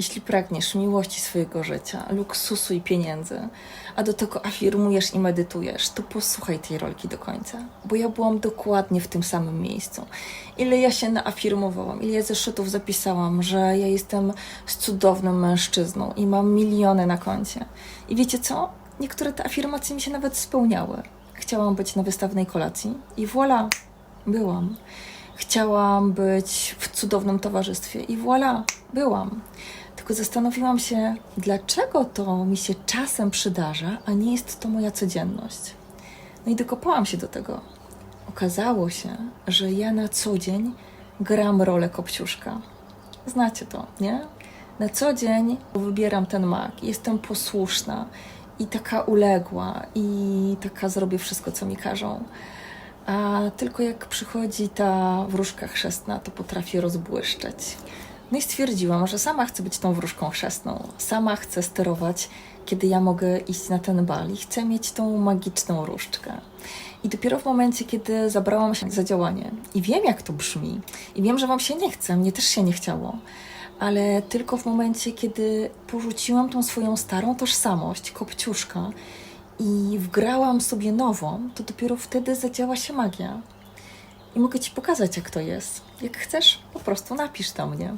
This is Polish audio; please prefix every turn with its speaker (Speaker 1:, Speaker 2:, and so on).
Speaker 1: Jeśli pragniesz miłości swojego życia, luksusu i pieniędzy, a do tego afirmujesz i medytujesz, to posłuchaj tej rolki do końca, bo ja byłam dokładnie w tym samym miejscu. Ile ja się naafirmowałam, ile ja zeszytów zapisałam, że ja jestem cudownym mężczyzną i mam miliony na koncie. I wiecie co? Niektóre te afirmacje mi się nawet spełniały. Chciałam być na wystawnej kolacji i voilà, byłam. Chciałam być w cudownym towarzystwie i voilà, byłam. Tylko zastanowiłam się, dlaczego to mi się czasem przydarza, a nie jest to moja codzienność. No i dokopałam się do tego. Okazało się, że ja na co dzień gram rolę kopciuszka. Znacie to, nie? Na co dzień wybieram ten mak, jestem posłuszna i taka uległa, i taka zrobię wszystko, co mi każą. A tylko jak przychodzi ta wróżka chrzestna, to potrafię rozbłyszczeć. No i stwierdziłam, że sama chcę być tą wróżką chrzestną. Sama chcę sterować, kiedy ja mogę iść na ten bal i chcę mieć tą magiczną różdżkę. I dopiero w momencie, kiedy zabrałam się za działanie i wiem, jak to brzmi, i wiem, że Wam się nie chce, mnie też się nie chciało, ale tylko w momencie, kiedy porzuciłam tą swoją starą tożsamość, kopciuszka, i wgrałam sobie nową, to dopiero wtedy zadziała się magia. I mogę Ci pokazać, jak to jest. Jak chcesz, po prostu napisz do mnie.